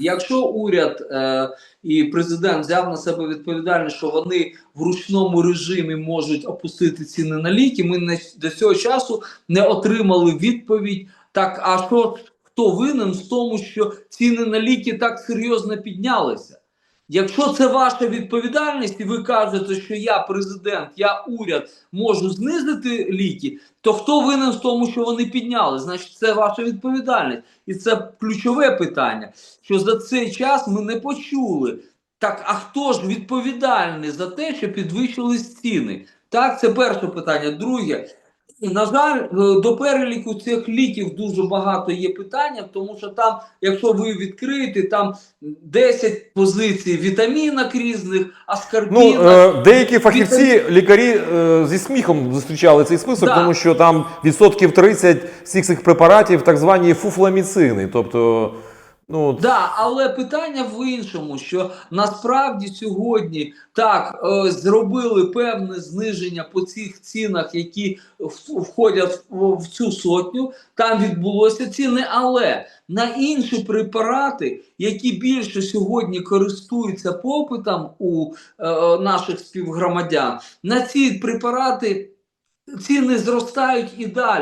Якщо уряд е, і президент взяв на себе відповідальність, що вони в ручному режимі можуть опустити ціни на ліки, ми не, до цього часу не отримали відповідь. Так, а що хто винен в тому, що ціни на ліки так серйозно піднялися? Якщо це ваша відповідальність, і ви кажете, що я президент, я уряд можу знизити ліки, то хто винен в тому, що вони підняли? Значить, це ваша відповідальність. І це ключове питання, що за цей час ми не почули. Так, а хто ж відповідальний за те, що підвищились ціни? Так, це перше питання. Друге, на жаль, е, до переліку цих ліків дуже багато є питання, тому що там, якщо ви відкриєте, там 10 позицій вітамінок різних, Ну, аскорбінок. е, деякі фахівці, лікарі е, зі сміхом зустрічали цей список, Да. тому що там відсотків 30 всіх цих препаратів так звані фуфламіцини. Тобто, ну, Да, але питання в іншому, що насправді сьогодні так е, зробили певне зниження по цих цінах, які входять в, цю сотню. Там відбулося ціни, але на інші препарати, які більше сьогодні користуються попитом у е, наших співгромадян, на ці препарати ціни зростають і далі.